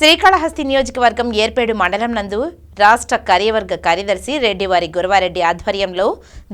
శ్రీకాళహస్తి నియోజకవర్గం ఏర్పేడు మండలం నందు రాష్ట్ర కార్యవర్గ కార్యదర్శి రెడ్డివారి గురవారెడ్డి ఆధ్వర్యంలో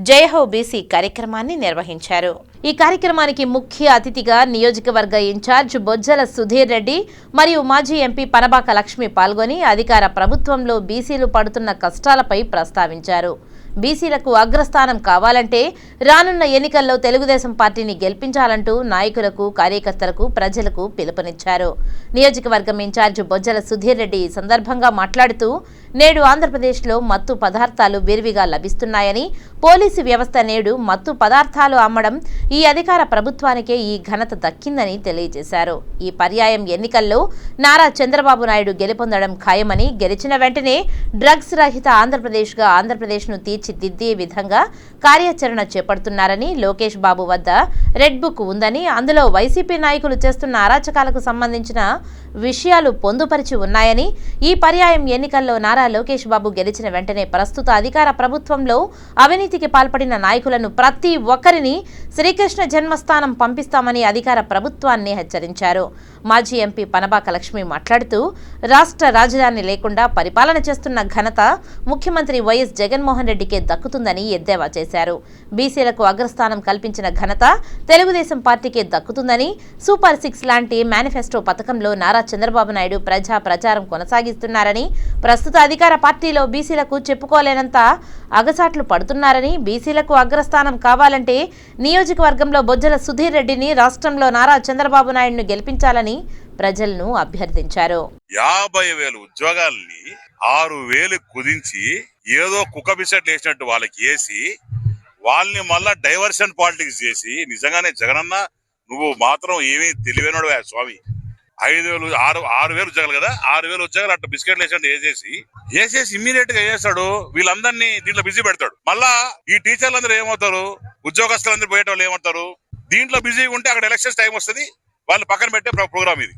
జయహో బీసీ కార్యక్రమాన్ని నిర్వహించారు. ఈ కార్యక్రమానికి ముఖ్య అతిథిగా నియోజకవర్గ ఇన్ఛార్జ్ బొజ్జల సుధీర్ రెడ్డి మరియు మాజీ ఎంపీ పనబాక లక్ష్మి పాల్గొని అధికార ప్రభుత్వంలో బీసీలు పడుతున్న కష్టాలపై ప్రస్తావించారు. బీసీలకు అగ్రస్థానం కావాలంటే రానున్న ఎన్నికల్లో తెలుగుదేశం పార్టీని గెలిపించాలంటూ నాయకులకు కార్యకర్తలకు ప్రజలకు పిలుపునిచ్చారు. నియోజకవర్గం ఇన్ఛార్జ్ బొజ్జల సుధీర్ రెడ్డి ఈ సందర్భంగా మాట్లాడుతూ నేడు ఆంధ్రప్రదేశ్లో మత్తు పదార్థాలు విరివిగా లభిస్తున్నాయని పోలీసు వ్యవస్థ నేడు మత్తు పదార్థాలు అమ్మడం ఈ అధికార ప్రభుత్వానికే ఈ ఘనత దక్కిందని తెలియజేశారు. ఈ పర్యాయం ఎన్నికల్లో నారా చంద్రబాబు నాయుడు గెలుపొందడం ఖాయమని గెలిచిన వెంటనే డ్రగ్స్ రహిత ఆంధ్రప్రదేశ్గా ఆంధ్రప్రదేశ్ను తీర్చిదిద్దే విధంగా కార్యాచరణ చేపడుతున్నారని లోకేష్ బాబు వద్ద రెడ్ బుక్ ఉందని అందులో వైసీపీ నాయకులు చేస్తున్న అరాచకాలకు సంబంధించిన విషయాలు పొందుపరిచి ఉన్నాయని ఈ పర్యాయం ఎన్నికల్లో నారా లోకేష్ బాబు గెలిచిన వెంటనే ప్రస్తుత అధికార ప్రభుత్వంలో అవినీతికి పాల్పడిన నాయకులను ప్రతి ఒక్కరిని శ్రీకృష్ణ జన్మస్థానం పంపిస్తామని అధికార ప్రభుత్వాన్ని హెచ్చరించారు. మాజీ ఎంపీ పనబాక లక్ష్మి మాట్లాడుతూ రాష్ట్ర రాజధాని లేకుండా పరిపాలన చేస్తున్న ఘనత ముఖ్యమంత్రి వైఎస్ జగన్మోహన్ రెడ్డికే దక్కుతుందని ఎద్దేవా చేశారు. బీసీలకు అగ్రస్థానం కల్పించిన ఘనత తెలుగుదేశం పార్టీకే దక్కుతుందని సూపర్ సిక్స్ లాంటి మేనిఫెస్టో పథకంలో నారా చంద్రబాబు నాయుడు ప్రజా ప్రచారం కొనసాగిస్తున్నారని ప్రస్తుత అధికార పార్టీలో బీసీలకు చెప్పుకోలేనంత అగసాట్లు పడుతున్నారని బీసీలకు అగ్రస్థానం కావాలంటే నియోజకవర్గంలో బొజ్జల సుధీర్ రెడ్డిని రాష్ట్రంలో నారా చంద్రబాబు నాయుడును గెలిపించాలని ప్రజలను అభ్యర్థించారు. యాభై వేల ఉద్యోగాల్ని ఆరు వేలు కుదించి ఏదో కుక్క బిసెట్లు వేసినట్టు వాళ్ళకి వేసి వాళ్ళని మళ్ళా డైవర్షన్ పాలిటిక్స్ చేసి నిజంగానే జగనన్న నువ్వు మాత్రం ఏమీ తెలివైనడు స్వామి. ఐదు వేలు ఆరు ఆరు వేలు ఉద్యోగాలు కదా ఆరు వేలు ఉద్యోగాలు అట్లా బిస్కెట్లు వేసినట్టు వేసేసి. వేసేసి ఇమ్మీడియట్గా వేస్తాడు వీళ్ళందరినీ దీంట్లో బిజీ పెడతాడు. మళ్ళా ఈ టీచర్లందరూ ఏమవుతారు? ఉద్యోగస్తులందరూ పోయేటోళ్ళు ఏమవుతారు? దీంట్లో బిజీగా ఉంటే అక్కడ ఎలక్షన్స్ టైం వస్తుంది వాళ్ళు పక్కన పెట్టే ప్రోగ్రామ్ ఇది.